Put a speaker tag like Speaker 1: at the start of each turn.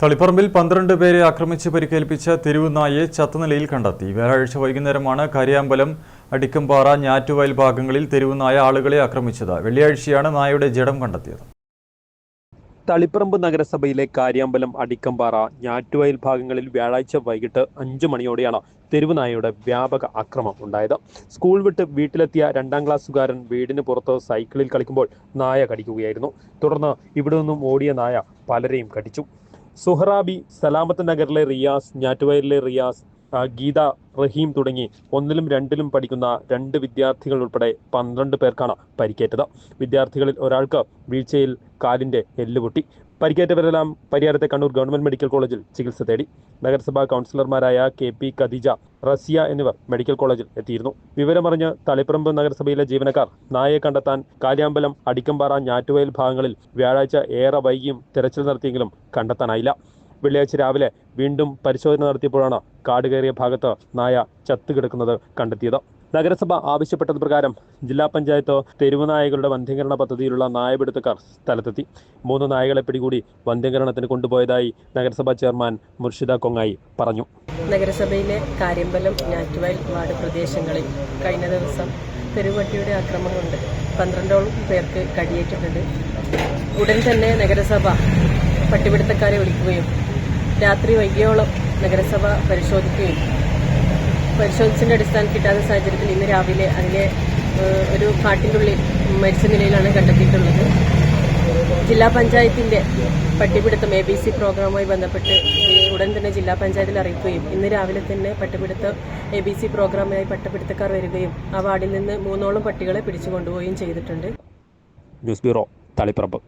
Speaker 1: തളിപ്പറമ്പിൽ പന്ത്രണ്ട് പേരെ ആക്രമിച്ച് പരിക്കേൽപ്പിച്ച തെരുവുനായെ ചത്തനിലയിൽ കണ്ടെത്തി. വ്യാഴാഴ്ച വൈകുന്നേരമാണ് കരിയാമ്പലം അടിക്കമ്പാറ ഞാറ്റുവയൽ ഭാഗങ്ങളിൽ തെരുവുനായ ആളുകളെ ആക്രമിച്ചത്. വെള്ളിയാഴ്ചയാണ് നായയുടെ ജഡം കണ്ടെത്തിയത്.
Speaker 2: തളിപ്പറമ്പ് നഗരസഭയിലെ കാര്യാമ്പലം അടിക്കമ്പാറ ഞാറ്റുവയൽ ഭാഗങ്ങളിൽ വ്യാഴാഴ്ച വൈകിട്ട് അഞ്ചു മണിയോടെയാണ് തെരുവുനായയുടെ വ്യാപക ആക്രമം ഉണ്ടായത്. സ്കൂൾ വിട്ട് വീട്ടിലെത്തിയ രണ്ടാം ക്ലാസ്സുകാരൻ വീടിന് പുറത്ത് സൈക്കിളിൽ കളിക്കുമ്പോൾ നായ കടിക്കുകയായിരുന്നു. തുടർന്ന് ഇവിടെ നിന്നും ഓടിയ നായ പലരെയും കടിച്ചു. സുഹറാബി സലാമത്ത് നഗറിലെ റിയാസ് ഞാറ്റുവയലിലെ റിയാസ് ഗീത റഹീം തുടങ്ങി ഒന്നിലും രണ്ടിലും പഠിക്കുന്ന രണ്ട് വിദ്യാർത്ഥികൾ ഉൾപ്പെടെ പന്ത്രണ്ട് പേർക്കാണ് പരിക്കേറ്റത്. വിദ്യാർത്ഥികളിൽ ഒരാൾക്ക് വീഴ്ചയിൽ കാലിന്റെ എല്ലുപൊട്ടി പരിക്കേറ്റവരെല്ലാം പരിയാരത്തെ കണ്ണൂർ ഗവൺമെന്റ് മെഡിക്കൽ കോളേജിൽ ചികിത്സ തേടി. നഗരസഭാ കൗൺസിലർമാരായ കെ പി ഖദീജ റസിയ എന്നിവർ മെഡിക്കൽ കോളേജിൽ എത്തിയിരുന്നു. വിവരമറിഞ്ഞ് തളിപ്പറമ്പ് നഗരസഭയിലെ ജീവനക്കാർ നായയെ കണ്ടെത്താൻ കാര്യാമ്പലം അടിക്കമ്പാറ ഞാറ്റുവയൽ ഭാഗങ്ങളിൽ വ്യാഴാഴ്ച ഏറെ വൈകിയും തിരച്ചിൽ നടത്തിയെങ്കിലും കണ്ടെത്താനായില്ല. വെള്ളിയാഴ്ച രാവിലെ വീണ്ടും പരിശോധന നടത്തിയപ്പോഴാണ് കാട് കയറിയ ഭാഗത്ത് നായ ചത്തുകിടക്കുന്നത് കണ്ടെത്തിയത്. നഗരസഭ ആവശ്യപ്പെട്ടത് പ്രകാരം ജില്ലാ പഞ്ചായത്ത് തെരുവ് നായകളുടെ വന്ധ്യീകരണ പദ്ധതിയിലുള്ള നായപിടുത്തക്കാർ സ്ഥലത്തെത്തി. മൂന്ന് നായകളെ പിടികൂടി വന്ധ്യകരണത്തിന് കൊണ്ടുപോയതായി നഗരസഭാ ചെയർമാൻ മുർഷിദ കൊങ്ങായി പറഞ്ഞു.
Speaker 3: നഗരസഭയിലെ കാര്യമ്പലം ഞാറ്റുവയൽ വാർഡ് പ്രദേശങ്ങളിൽ കഴിഞ്ഞ ദിവസം തെരുവട്ടിയുടെ ആക്രമണം കൊണ്ട് പന്ത്രണ്ടോളം പേർക്ക് കടിയേറ്റിട്ടുണ്ട്. ഉടൻ തന്നെ നഗരസഭ പട്ടിപിടുത്തക്കാരെ വിളിക്കുകയും രാത്രി വൈകിയോളം നഗരസഭ പരിശോധിക്കുകയും പരിശോധിച്ചതിന്റെ അടിസ്ഥാനം കിട്ടാത്ത സാഹചര്യത്തിൽ ഇന്ന് രാവിലെ അതിലെ ഒരു കാട്ടിന്റെ ഉള്ളിൽ മരിച്ച നിലയിലാണ് കണ്ടെത്തിയിട്ടുള്ളത്. ജില്ലാ പഞ്ചായത്തിന്റെ പട്ടിപിടുത്തം എ ബി സി പ്രോഗ്രാമുമായി ബന്ധപ്പെട്ട് ഉടൻ തന്നെ ജില്ലാ പഞ്ചായത്തിൽ അറിയിക്കുകയും ഇന്ന് രാവിലെ തന്നെ പട്ടിപിടുത്തം എ ബി സി പ്രോഗ്രാമിനായി പട്ടപിടുത്തക്കാർ വരികയും ആ വാർഡിൽ നിന്ന് മൂന്നോളം പട്ടികളെ പിടിച്ചു കൊണ്ടുപോവുകയും ചെയ്തിട്ടുണ്ട്.
Speaker 2: News bureau Taliparamba.